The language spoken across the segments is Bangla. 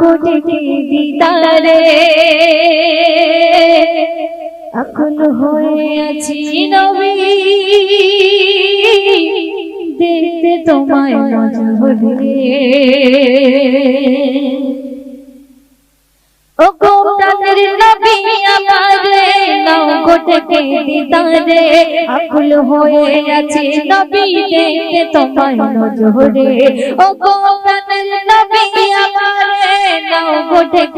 ঘটে দিদারে। এখন হয়ে আছি নবী। দেখতে তোমায় নজরে ও গো প্রাণের নবী আমারে নাও গোটে দিদারে। আকুল হয়ে আছে নবী, দেখতে তোমায় নজরে ও গো নবী আমারে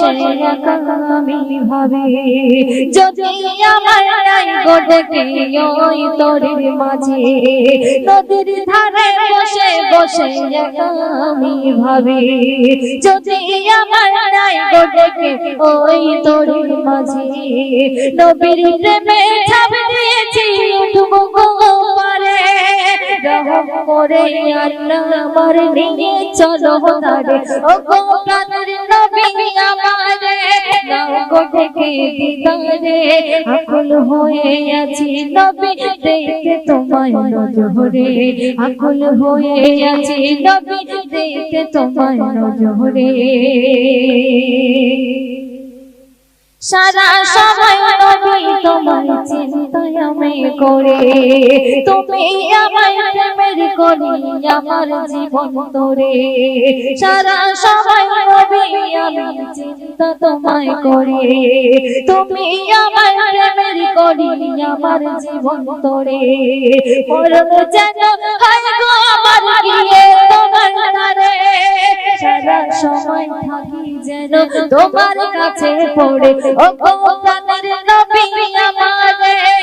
বসে আমি ভাবি। যদি আমার নাই গোটে ওই তোরের মাঝে। নদীর ধারে বসে বসে আমি ভাবি। যদি আমার নাই গোটে ওই মাঝে। নবীর প্রেমে ছাপ দিয়েছি নিয়ে চলো তারে। ও গো প্রাণের থেকে দিদারে আকুল হয়ে আছি নবী, দেখতে তোমায় নজরে। আকুল হয়ে আছি নবী, দেখতে তোমায় নজরে। সারা সময় নবী তোমার চিন্তায় আমি করে। তুমি আমায় করি আমার জীবন তোরে সারা সময় নবী আমি চিন্তা তোমায় করে। তুমি আমায় প্রেমের করি আমার জীবন তোরে যেন হয় আমার গিয়ে তোমার সারা সময় থাকি যেন তোমার কাছে পড়ে। ও গো নবী আমারে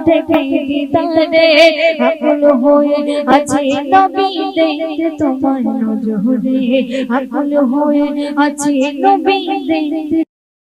ঢেকে দিদারে আকুল হয়ে আছে তোমার নজরে। আকুল হয়ে আছে নবী দেখতে